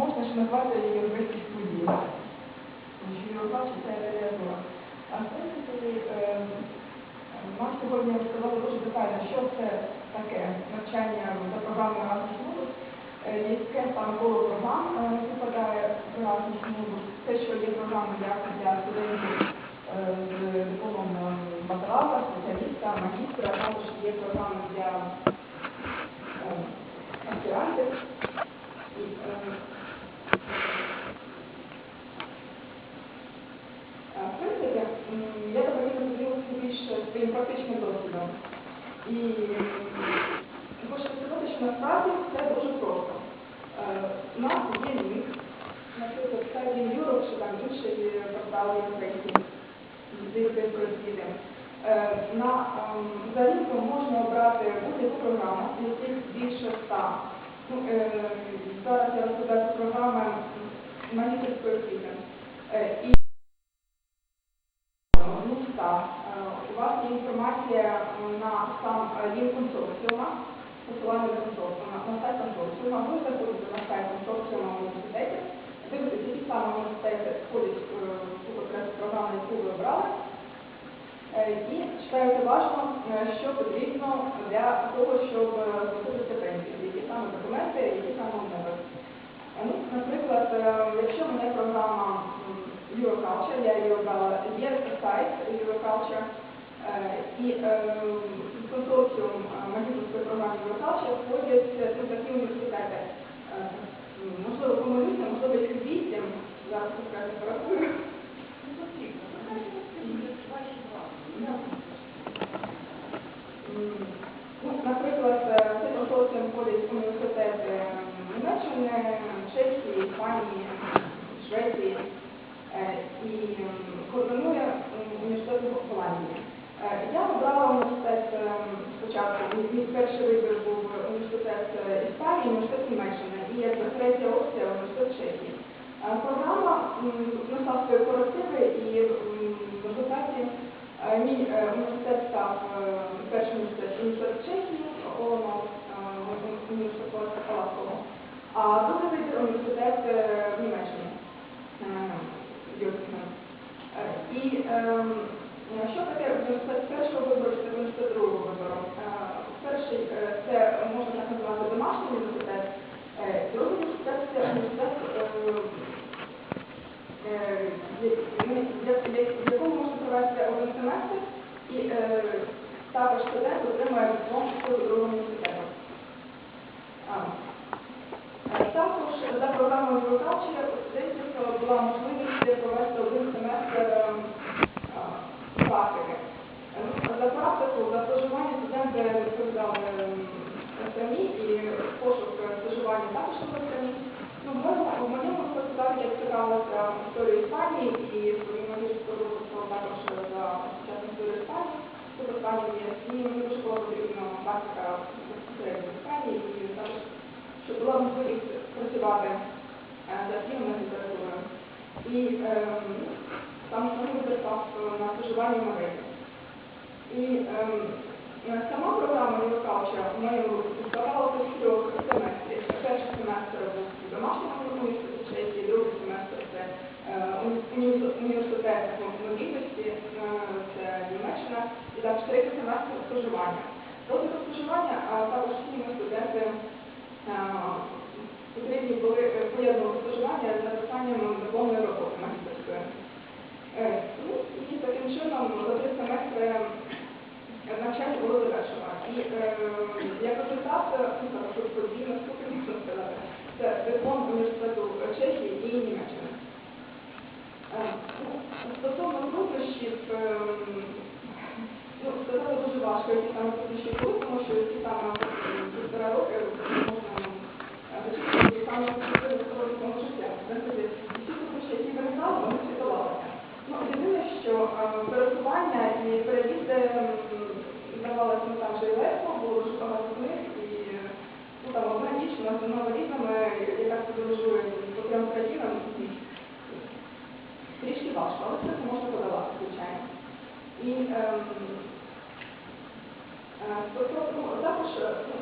можна ж назвати її європейських подій. Тому це реалізує. А в принципі, е, нам сьогодні розказали дуже детально, що це таке навчання за програмою Erasmus Mundus, е, яке саме було програм е, випадає в Erasmus Mundus, те, що є програми як для студентів з дипломом бакалавра, спеціаліста, магістра, також є програми для аспірантів. І, е, е, В принципі, м, я би хотіла поділитися більше своїм практичним досвідом. І хочу сказати, що насправді це дуже просто. У нас є лінк, наприклад, Study Europe, чи там інший портал європейський з європейської освіти. На за лінком можна обрати будь-яку програму, яких більше ста. Ну, зараз я розповідаю про програми магістерської освіти. Е, І ну, ста. Е, У вас є на сам е, лінк консорціума, посилання до консорціума, на сайт консорціума. Ви заходите на сайт консорціума університету, дивитесь, які саме університети входять е, в ту конкретну програму, яку ви обрали. Е, І читаєте уважно, е, що потрібно для того, щоб е, заплатити стипендію, які саме документи, які саме умови. Е, Ну, наприклад, е, якщо мене програма Euroculture, я її обрала, є сайт Euroculture, е, і е, в консорціум магістрської магістерської програми Euroculture входять е, такі університети. Е, Можливо, помилюся, можливо, їх вісім, зараз конкретно порахую. М, Ну, наприклад, е, в цей консорціум входять університети Німеччини, Чехії, Іспанії, Швеції е, і м, координує м, університет в Голландії. Е, Я обрала університет е, спочатку, мій- мій перший вибір був університет е, Іспанії, університет Німеччини і як третя опція університет Чехії. Е, Програма внесла свої корективи і в результаті Е, Мій е, університет став е, першим університет Чехії, ООН, університет Палацового, а другий університет е, в Німеччині, е. Е, І ем, е, що таке університет першого вибору, університет другого вибору? Е, Перший е, це можна так назвати домашній університет, е, другий університет це університет е, е, в- в якому можна провести один семестр, і е, також студент отримує диплом з другого університету. Е, Також за програмою студентів була можливість провести один семестр е, практики. Е, За практику, за стажування студенти відповідали ем, самі і пошук стажування також самі. Ну, в моєму, так, я цікавилася історією Іспанії і свою магістерську роботу також за сучасну історію Іспанії. Тут Іспанії є і мені дуже була потрібна практика безпосередньо в Іспанії і також, щоб була можливість працювати е, за фільмом літературою. І ем, там саме вибір на стажування в Мадриді. І ем, сама програма в моєму складалася з трьох семестрів. Перший семестр був у домашньому університеті, другий семестр це е, уні- уні- університет мобільності, е, це Німеччина, і також третій семестр стажування. Розвиток стажування а також всі ми студенти е, потрібні були поєднувати стажування з написанням дипломної роботи магістерської. Е, Ну, і таким чином за три семестри. І е, як результат, ну, так, подвійно скільки можна сказати, це диплом університету Чехії і Німеччини. Е, ну, Стосовно труднощів, е, ну, сказати дуже важко, які саме труднощі були, тому що ці е, півтора роки можна зачитати саме в своєму життя. В принципі, всі труднощі, які виникали, вони всі долалися. Ну, єдине, що е, пересування і переїзди м, здавалося не так же і легко, було дуже багато книг, і ну, там одна дівчина з двома різними, яка подорожує по трьом країнам, і трішки важко, але все це можна подолати, звичайно. І ем, е, тобто, ну, також, е, ну,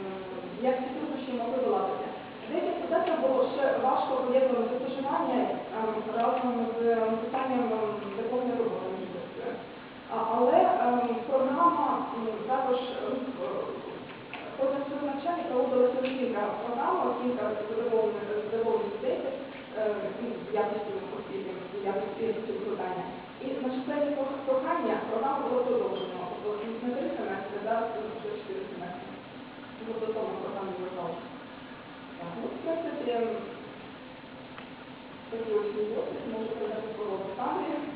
е, як ці труднощі могли долатися. Деякі студентам було ще важко поєднувати стажування ем, разом з написанням ем, дипломної роботи магістерської. Але програма також е, цього навчання проводилася оцінка програми, оцінка е, ну, якості освіти, якості викладання. І на численні прохання програма була продовжена. Не три семестри, зараз вже чотири семестри. Тобто програмі вважала. Так, ну, в такі ось роботи, можу передати слово Олександрі.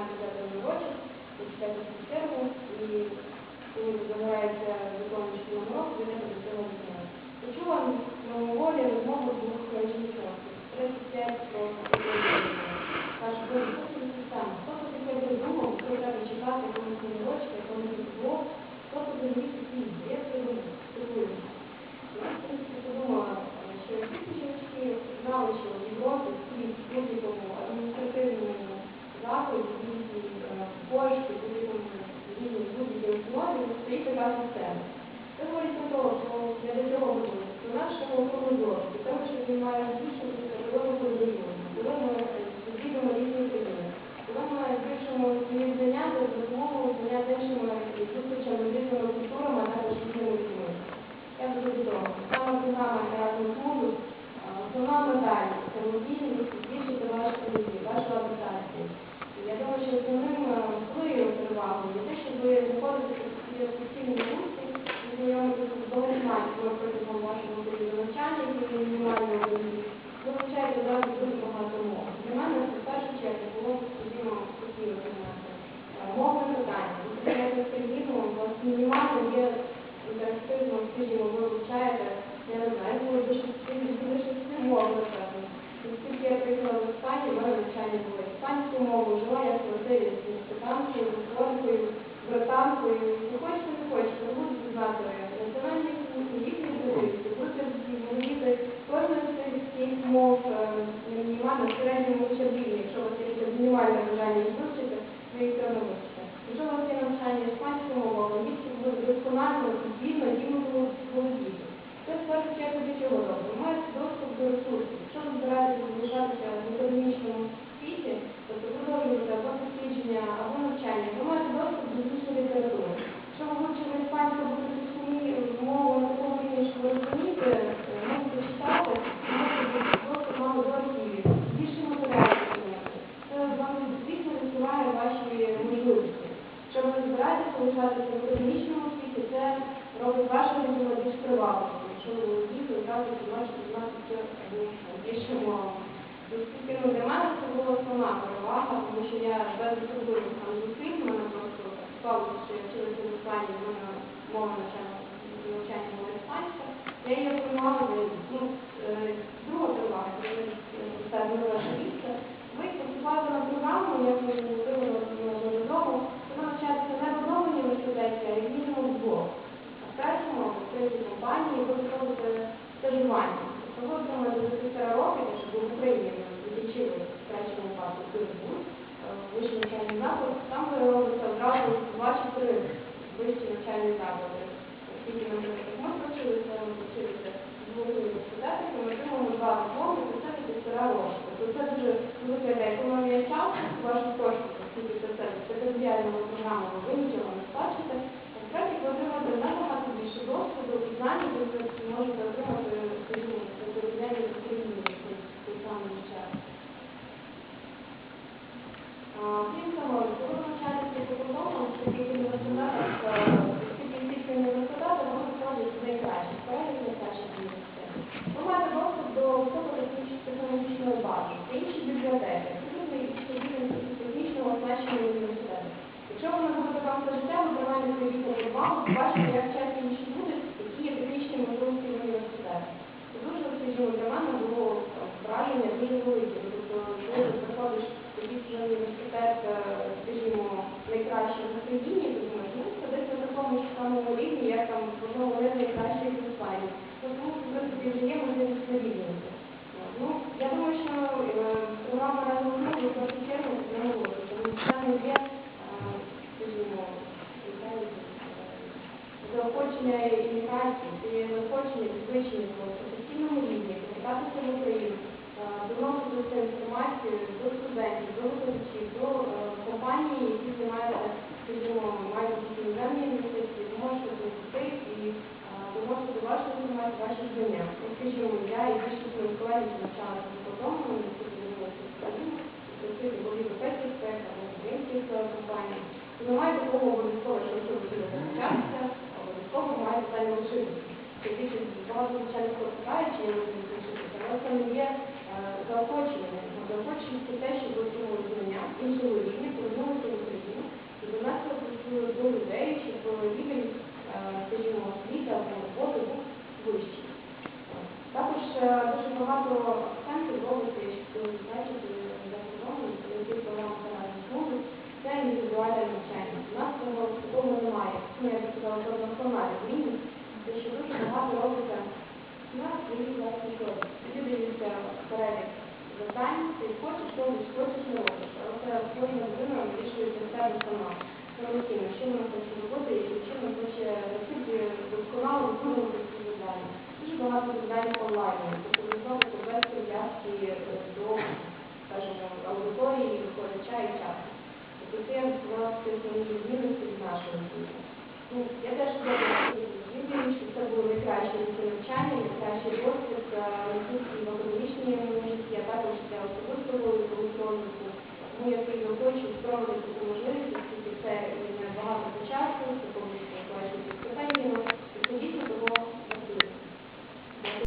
1999 році, 25 серпня, і коли забирається диплом шкільного року, ведете до цього дня. Почула на волі розмову двох жінок, 35 років. Каже, коли це саме, хто би таке придумав, хто треба чекати, коли не хочете, коли не до того, що він має збільшуватися, коли ми подорожуємо, коли ми відвідуємо різні країни, коли ми збільшуємо свої знання за допомогою знання з іншими зустрічами, різними культурами, а також різними людьми. Я дуже до того. Саме програма Erasmus Mundus, а, основна мета – це мобільність, збільшити ваші колізі, вашу адаптацію. І Я думаю, що основним е, своєю перевагою є те, щоб ви знаходитеся в такій постійній русі, і знайомитися з багатьма протягом вашого періоду навчання, які ви мінімально розумієте. Ви вивчаєте зараз дуже багато мов. Для мене це в першу чергу було, скажімо, постійно займатися. Мовне питання. Потрібно вас мінімально є інтерактивно, скажімо, ви вивчаєте, я не знаю, було дуже більше мов, напевно. Оскільки я приїхала в Іспанію, в мене навчання було іспанською мовою, жила я в квартирі з мексиканкою, русскою, британкою. Не хочете, не хочете, ви будете знати національні їхні можливості, будете володіти кожною з цих всіх мов е, мінімально в середньому черві, якщо у вас є таке мінімальне бажання їх вивчити, ви їх все одно вивчите. Якщо у вас є навчання іспанською мовою, підвільно дімову досконально, вільно. Це в першу чергу для чого робимо? Ми доступ до ресурсів. Якщо ви збираєтеся залишатися в економічному світі, тобто робите або дослідження, або навчання, ви маєте доступ до звичної літератури. Якщо ви вивчили іспанську або французьку мі- мову на такому рівні, що ви розумієте, е, можете читати, можете доступ мати до архівів, більше матеріалів отримати. Це вам звісно розвиває ваші можливості. Якщо ви залишатися в академічному світі, це робить ваше резюме більш привабливим. Якщо ви володієте одразу займаєте займатися більше мовами. Оскільки ну, для мене це була основна перевага, тому що я без особливих там зусиль, в мене просто склалося, що я вчилася в Іспанії, в мене мова навчання, навчання була іспанська. Я її отримала, ну, е, друга перевага, коли я зайняла ваше місце. Ви поступаєте на програму, як ви вивели додому, ви навчаєтеся не в одному університеті, а як мінімум двох. А в третьому, компанії, ви виходите стажування. Ви отримаєте за півтора роки, якщо ви в Україні закінчили в випадку Київбуд, вищий навчальний заклад, там ви робите одразу два-чотири вищі навчальні заклади. Оскільки ми вже так ми навчилися, ми навчилися в двох університетах, ми отримуємо два дипломи, і це півтора року. Тобто це дуже велика економія часу, ваших коштів, оскільки це все спеціальною програмою ви нічого не сплачуєте. Насправді ви отримаєте набагато більше досвіду і знань, які ви можете отримати, скажімо, в порівнянні з Україною в той самий час. Крім того, коли ви навчаєтеся за кордоном, в таких університетах, е, оскільки тільки університети, вони входять з найкращих, перелік найкращих університетів. Ви маєте доступ до високотехнологічної бази, це інші бібліотеки, абсолютно інші рівень технічного оснащення університету. Якщо ви не будете там все життя, ви принаймні прийдете до базу, бачите, як часто інші люди, які є технічні можливості в університеті. Це дуже, скажімо, для мене було е, враження дуже великі. Ну, Тобто, коли ти приходиш в якийсь вже університет, е, скажімо, найкращий в країні, ти думаєш, ну, сидити на такому ж самому рівні, як там, можливо, вони найкращі в Іспанії. Ну, тому, в принципі, вже є можливість порівнювати. Ну, я думаю, що е, програма разом з нами в першу чергу підтримувала, тому що це не є, е, скажімо, яка є, е, заохочення імміграції, підвищення по професійному рівні, повертатися в Україну, е, доносити цю інформацію до студентів, до викладачів, до е, компаній, які займаються, скажімо, мають якісь іноземні інвестиції, ви можете прийти і доносити вашу інформацію, ваші знання. Скажімо, я і більшість моїх колегів які навчалися за кордоном, які звернулися в Україну, працюють в європейських проєктах, або українських е, компаніях. Немає такого обов'язково, що ви будете навчатися, обов'язково маєте далі лишитися. Багато можу залишитися, але це не є е, заохочення. Заохочення це те, що ви отримали знання іншого рівня, повернулися в Україну і донесли до людей, щоб рівень, е, скажімо, освіти або роботи був вищий. Також е, дуже багато акцентів робиться, що бачите, за кордоном, які програми зараз можуть, це індивідуальне навчання. У нас цього такого немає. Ну, я б сказала, що на національному рівні, те, що дуже багато робиться на своїй власній школі. Тоді дивіться перелік завдань, ти хочеш робиш, хочеш не робиш. Але кожна людина вирішує для себе сама. Самостійно, що вона хоче робити, і чим вона хоче наскільки досконало виконувати ці завдання. Дуже багато завдань онлайн, тобто ви знову без прив'язки е, до, скажімо, аудиторії, викладача і часу. Тобто це власне основні відмінності від нашої освіти. Ну, я теж відділі, щоб це було найкраще навчання, найкращий досвід, якісь в академічному місці, а також для особистого розвитку. Тому ну, ну, я сильно хочу спробувати таку можливість, оскільки це багато часу,